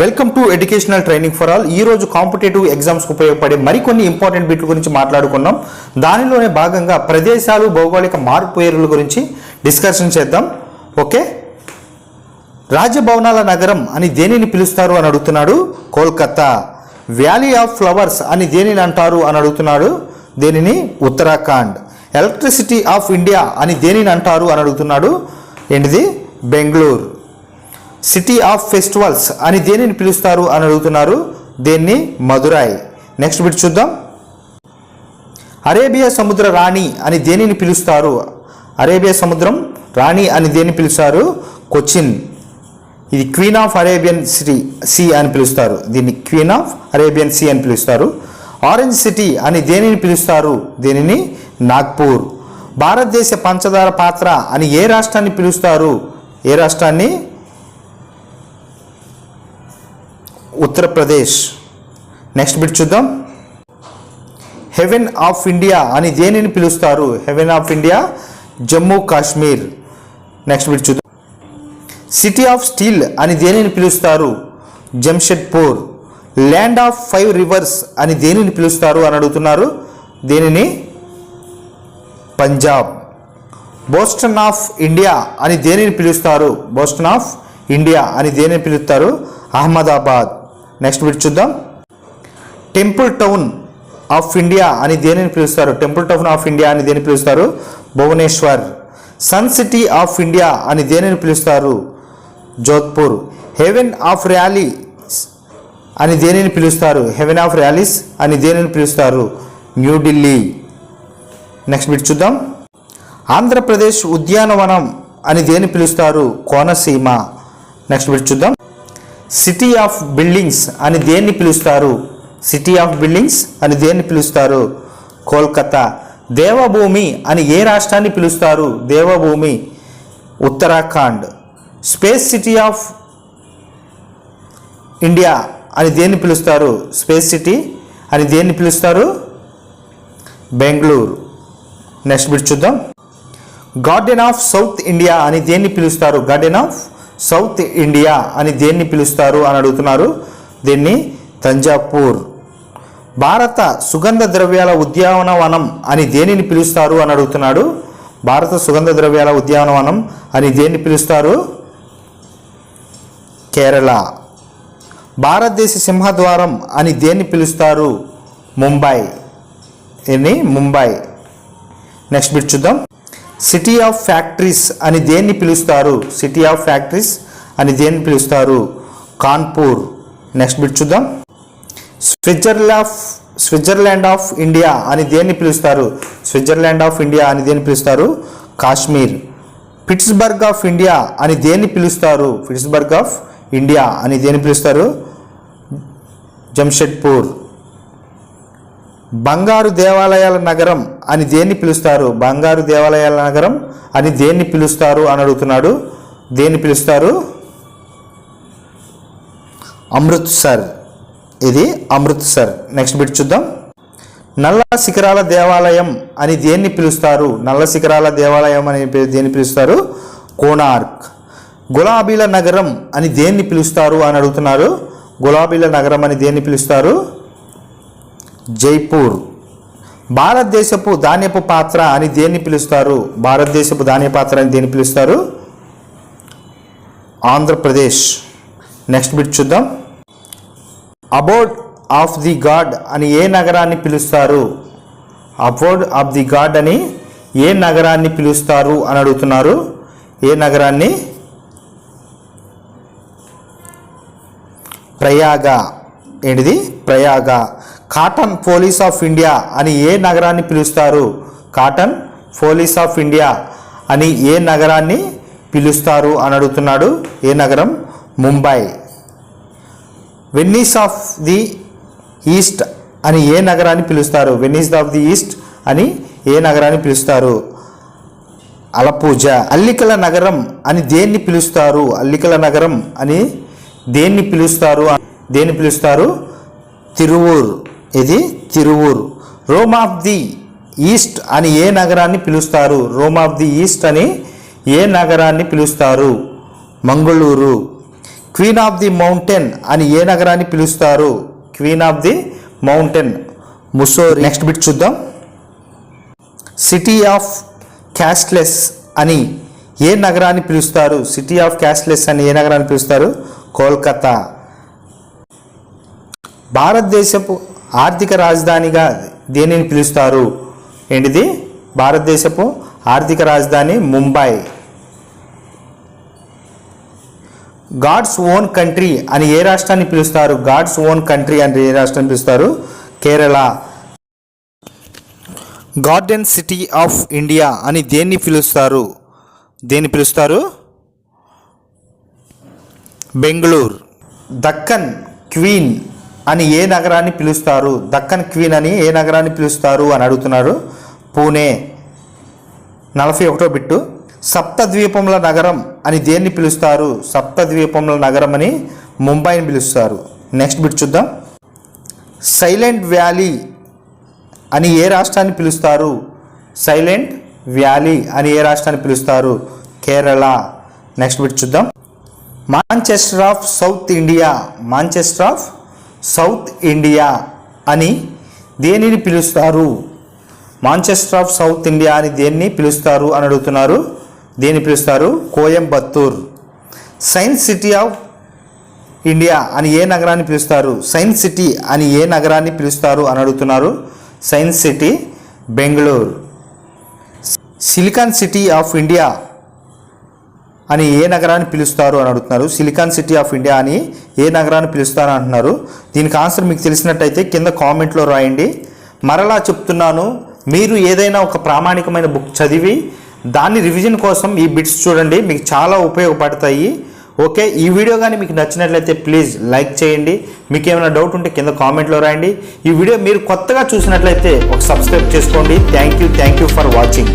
Welcome to educational training for all ఈ రోజు competitive ఎగ్జామ్స్కి ఉపయోగపడే మరికొన్ని ఇంపార్టెంట్ బిట్ల గురించి మాట్లాడుకున్నాం. దానిలోనే భాగంగా ప్రదేశాలు భౌగోళిక మార్పు పేర్ల గురించి డిస్కషన్ చేద్దాం. ఓకే? రాజభవనాల నగరం అని దేనిని పిలుస్తారు అని అడుగుతున్నాడు? కోల్కతా. వ్యాలీ ఆఫ్ ఫ్లవర్స్ అని దేనిని అంటారు అని అడుగుతున్నాడు? దేనిని? ఉత్తరాఖండ్. ఎలక్ట్రిసిటీ ఆఫ్ ఇండియా అని దేనిని అంటారు అని అడుగుతున్నాడు? ఏంటిది? బెంగళూరు. సిటీ ఆఫ్ ఫెస్టివల్స్ అని దేనిని పిలుస్తారు అని అడుగుతున్నారు? దేన్ని? మదురాయ్. నెక్స్ట్ బిట్ చూద్దాం. అరేబియా సముద్ర రాణి అని దేనిని పిలుస్తారు? అరేబియా సముద్రం రాణి అని దేన్ని పిలుస్తారు? కొచ్చిన్ ఇది queen of Arabian city sea అని పిలుస్తారు. దీన్ని క్వీన్ ఆఫ్ అరేబియన్ సీ అని పిలుస్తారు. ఆరెంజ్ సిటీ అని దేనిని పిలుస్తారు? దీనిని? నాగ్పూర్. భారతదేశ పంచదార పాత్ర అని ఏ రాష్ట్రాన్ని పిలుస్తారు? ఏ రాష్ట్రాన్ని? ఉత్తరప్రదేశ్. నెక్స్ట్ బిట్ చూద్దాం. హెవెన్ ఆఫ్ ఇండియా అని దేనిని పిలుస్తారు? Heaven of India Jammu Kashmir next bit చూద్దాం. సిటీ ఆఫ్ స్టీల్ అని దేనిని పిలుస్తారు? Jamshedpur land of five rivers అని దేనిని పిలుస్తారు అని అడుగుతున్నారు? దేనిని? పంజాబ్ బోస్టన్ ఆఫ్ ఇండియా అని దేనిని పిలుస్తారు? బోస్టన్ ఆఫ్ ఇండియా అని దేనిని పిలుస్తారు? అహ్మదాబాద్ నెక్స్ట్ బిట్ చూద్దాం. టెంపుల్ టౌన్ ఆఫ్ ఇండియా అని దేనిని పిలుస్తారు? టెంపుల్ టౌన్ ఆఫ్ ఇండియా అని దేనిని పిలుస్తారు? Bhubaneswar. Sun city of India అని దేనిని పిలుస్తారు? జోధ్పూర్. హెవెన్ ఆఫ్ ర్యాలీ అని దేనిని పిలుస్తారు? హెవెన్ ఆఫ్ ర్యాలీస్ అని దేనిని పిలుస్తారు? న్యూఢిల్లీ నెక్స్ట్ బిట్ చూద్దాం. ఆంధ్రప్రదేశ్ ఉద్యానవనం అని దేని పిలుస్తారు? కోనసీమ. నెక్స్ట్ బిట్ చూద్దాం. సిటీ ఆఫ్ బిల్డింగ్స్ అని దేన్ని పిలుస్తారు? సిటీ ఆఫ్ బిల్డింగ్స్ అని దేన్ని పిలుస్తారు? కోల్కతా. దేవభూమి అని ఏ రాష్ట్రాన్ని పిలుస్తారు? Devbhoomi. Uttarakhand. Space city of India అని దేన్ని పిలుస్తారు? స్పేస్ సిటీ అని దేన్ని పిలుస్తారు? బెంగళూరు. నెక్స్ట్ బిట్ చూద్దాం. గార్డెన్ ఆఫ్ సౌత్ ఇండియా అని దేన్ని పిలుస్తారు? గార్డెన్ ఆఫ్ సౌత్ ఇండియా అని దేన్ని పిలుస్తారు అని అడుగుతున్నారు? దీన్ని? తంజాపూర్ భారత సుగంధ ద్రవ్యాల ఉద్యానవనం అని దేనిని పిలుస్తారు అని అడుగుతున్నాడు? భారత సుగంధ ద్రవ్యాల ఉద్యానవనం అని దేన్ని పిలుస్తారు? కేరళ. భారతదేశ సింహద్వారం అని దేన్ని పిలుస్తారు? ముంబై. ఇని ముంబై. నెక్స్ట్ బిట్ చూద్దాం. సిటీ ఆఫ్ ఫ్యాక్టరీస్ అని దేన్ని పిలుస్తారు? సిటీ ఆఫ్ ఫ్యాక్టరీస్ అని దేన్ని పిలుస్తారు? కాన్పూర్. నెక్స్ట్ బిట్ చూద్దాం. Switzerland of Switzerland of India అని దేన్ని పిలుస్తారు? స్విట్జర్లాండ్ ఆఫ్ ఇండియా అని దేన్ని పిలుస్తారు? కాశ్మీర్ పిట్స్బర్గ్ ఆఫ్ ఇండియా అని దేన్ని పిలుస్తారు? పిట్స్బర్గ్ ఆఫ్ ఇండియా అని దేన్ని పిలుస్తారు? జంషెడ్పూర్ బంగారు దేవాలయాల నగరం అని దేన్ని పిలుస్తారు? బంగారు దేవాలయాల నగరం అని దేన్ని పిలుస్తారు అని అడుగుతున్నాడు. దేన్ని పిలుస్తారు? అమృత్సర్ ఇది అమృత్సర్ నెక్స్ట్ బిట్ చూద్దాం. నల్ల శిఖరాల దేవాలయం అని దేన్ని పిలుస్తారు? నల్ల శిఖరాల దేవాలయం అని దేన్ని పిలుస్తారు? కోనార్క్ గులాబీల నగరం అని దేన్ని పిలుస్తారు అని అడుగుతున్నారు? గులాబీల నగరం అని దేన్ని పిలుస్తారు? జైపూర్. భారతదేశపు ధాన్యపు పాత్ర అని దేన్ని పిలుస్తారు? భారతదేశపు ధాన్య పాత్ర అని దేన్ని పిలుస్తారు? ఆంధ్రప్రదేశ్. నెక్స్ట్ బిట్ చూద్దాం. అబోర్డ్ ఆఫ్ ది గాడ్ అని ఏ నగరాన్ని పిలుస్తారు? అబోర్డ్ ఆఫ్ ది గాడ్ అని ఏ నగరాన్ని పిలుస్తారు అని అడుగుతున్నారు? ఏ నగరాన్ని? ప్రయాగ. ఏంటిది? Prayag. Cottonopolis of India అని ఏ నగరాన్ని పిలుస్తారు? కాటన్ పోలీస్ ఆఫ్ ఇండియా అని ఏ నగరాన్ని పిలుస్తారు అని అడుగుతున్నాడు ఏ నగరం? Mumbai. Venice of the east అని ఏ నగరాన్ని పిలుస్తారు? వెన్నీస్ ఆఫ్ ది ఈస్ట్ అని ఏ నగరాన్ని పిలుస్తారు? అలపూజ. అల్లికల నగరం అని దేన్ని పిలుస్తారు? అల్లికల నగరం అని దేన్ని పిలుస్తారు? దేన్ని పిలుస్తారు? తిరువూర్. ఇది Tiruvur. Rome of the east అని ఏ నగరాన్ని పిలుస్తారు? రోమ్ ఆఫ్ ది ఈస్ట్ అని ఏ నగరాన్ని పిలుస్తారు? Mangaluru. Queen of the mountain అని ఏ నగరాన్ని పిలుస్తారు? Queen of the mountain Mussoorie next bit చూద్దాం. సిటీ ఆఫ్ క్యాస్ట్లెస్ అని ఏ నగరాన్ని పిలుస్తారు? సిటీ ఆఫ్ క్యాస్ట్లెస్ అని ఏ నగరాన్ని పిలుస్తారు? కోల్కతా. భారతదేశపు ఆర్థిక రాజధానిగా దేనిని పిలుస్తారు? ఏంటిది? భారతదేశపు ఆర్థిక రాజధాని ముంబై. గాడ్స్ ఓన్ కంట్రీ అని ఏ రాష్ట్రాన్ని పిలుస్తారు? గాడ్స్ ఓన్ కంట్రీ అని ఏ రాష్ట్రాన్ని పిలుస్తారు? Kerala. Garden city of India అని దేన్ని పిలుస్తారు? దేన్ని పిలుస్తారు? బెంగళూరు. దక్కన్ క్వీన్ అని ఏ నగరాన్ని పిలుస్తారు? దక్కన్ క్వీన్ అని ఏ నగరాన్ని పిలుస్తారు అని అడుగుతున్నారు పూణే. నలభై ఒకటో బిట్టు. సప్తద్వీపముల నగరం అని దేన్ని పిలుస్తారు? సప్తద్వీపముల నగరం అని ముంబైని పిలుస్తారు. నెక్స్ట్ బిట్ చూద్దాం. సైలెంట్ వ్యాలీ అని ఏ రాష్ట్రాన్ని పిలుస్తారు? సైలెంట్ వ్యాలీ అని ఏ రాష్ట్రాన్ని పిలుస్తారు? కేరళ. నెక్స్ట్ బిట్ చూద్దాం. Manchester of south India. Manchester of south India అని దేనిని పిలుస్తారు? మాంచెస్టర్ ఆఫ్ సౌత్ ఇండియా అని దేన్ని పిలుస్తారు అని అడుగుతున్నారు? దేన్ని పిలుస్తారు? Coimbatore. Science city of India అని ఏ నగరాన్ని పిలుస్తారు? సైన్స్ సిటీ అని ఏ నగరాన్ని పిలుస్తారు అని అడుగుతున్నారు? Science city Bengaluru. Silicon city of India అని ఏ నగరాన్ని పిలుస్తారు అని అడుగుతున్నారు. సిలికాన్ సిటీ ఆఫ్ ఇండియా అని ఏ నగరాన్ని పిలుస్తారు అంటున్నారు. దీనికి ఆన్సర్ మీకు తెలిసినట్టయితే కింద కామెంట్లో రాయండి. మరలా చెప్తున్నాను మీరు ఏదైనా ఒక ప్రామాణికమైన బుక్ చదివి దాన్ని రివిజన్ కోసం ఈ బిట్స్ చూడండి. మీకు చాలా ఉపయోగపడతాయి. ఓకే ఈ వీడియో కానీ మీకు నచ్చినట్లయితే ప్లీజ్ లైక్ చేయండి. మీకు ఏమైనా డౌట్ ఉంటే కింద కామెంట్లో రాయండి. ఈ వీడియో మీరు కొత్తగా చూసినట్లయితే ఒక సబ్స్క్రైబ్ చేసుకోండి. Thank you thank you for watching.